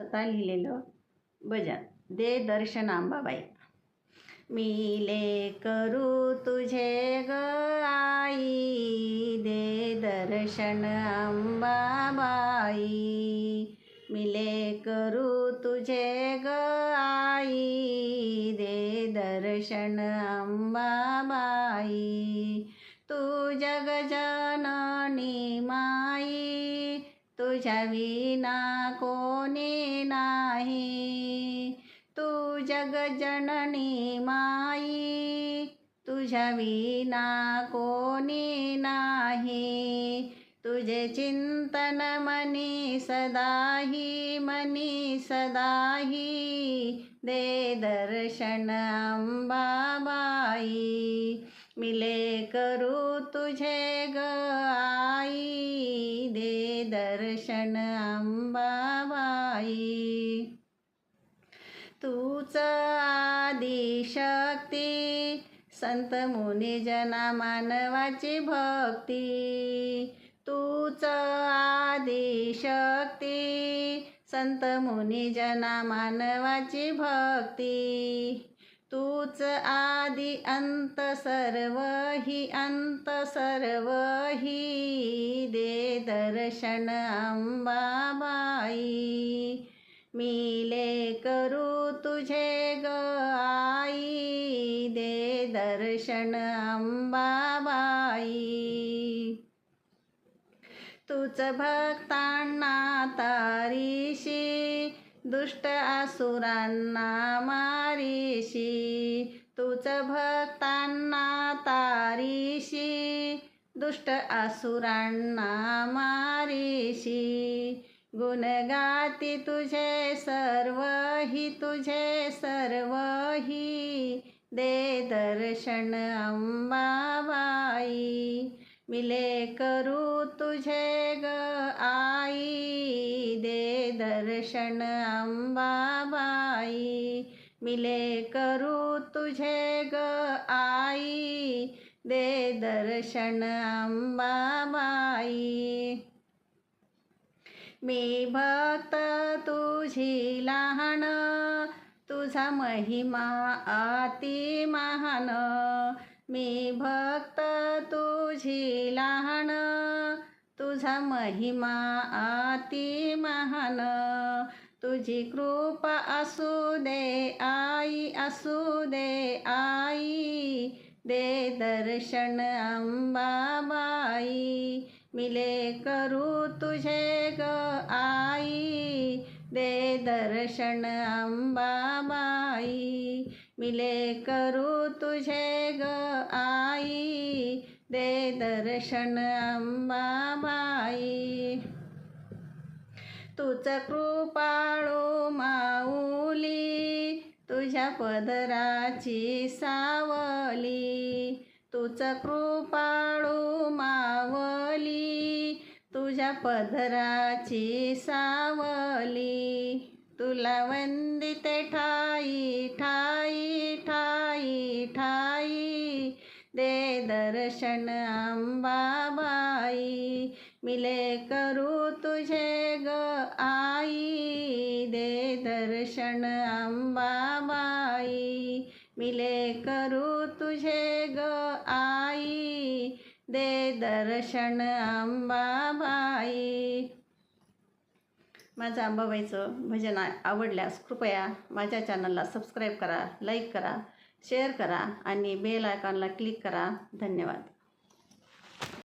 स्वतः लिहिलेलं भजन. दे दर्शन अंबाबाई मिले करू तुझे ग आई. दे दर्शन अंबाबाई मिले करू तुझे ग आई. दे दर्शन अंबाबाई तू जगजननी माई. तुझ्या विना कोणी नाही. तू जगजननी माई. तुझ्या विना कोणी नाही. तुझे चिंतन मनी सदाही मनी सदाही. दे दर्शन अंबाबाई. मिले करू तुझे ग आई दे दर्शन अंबाबाई. तूच आदिशक्ती संत मुनी जना मानवाची भक्ती. तूच आदिशक्ती संत मुनी जना मानवाची भक्ती. तूच आदि अंत सर्व ही अंत सर्व ही दे दर्शन अंबाबाई. मिले करू तुझे ग आई दे दर्शन अंबाबाई. तूच भक्तांना तारीशी दुष्ट असुरांना मारीशी तूच भक्तांना तारीशी. दुष्ट असुरांना मारीशी गुणगाती तुझे सर्व ही तुझे सर्व ही. दे दर्शन अंबाबाई मिले करू तुझे ग दर्शन अंबाबाई मिले करू तुझे ग आई. दे दर्शन अंबाबाई. मी भक्त तुझी लहान तुझा महिमा अति महान. मी भक्त तुझी लहान तुझा महिमा अति महान. तुझी कृपा असू दे आई असू दे आई. दे दर्शन अंबाबाई. मिले करू तुझे ग आई. दे दर्शन अंबाबाई. मिले करू तुझे ग आई. दे दर्शन अंबा तुझ कृपाळो माऊली तुझ्या पदराची सावली तुझ कृपाळो मावली तुझ्या पदराची सावली. तुला वंदिते ठाई ठाई ठाई ठाई. दे दर्शन अंबाबाई मिले करू तुझे ग आई दे दर्शन अंबाबाई. मिले करू तुझे ग आई दे दर्शन अंबाबाई. माझं अंबाबाईचं भजन आवडल्यास कृपया माझ्या चॅनलला सबस्क्राईब करा लाईक करा शेअर करा आणि बेल आयकॉनला क्लिक करा. धन्यवाद.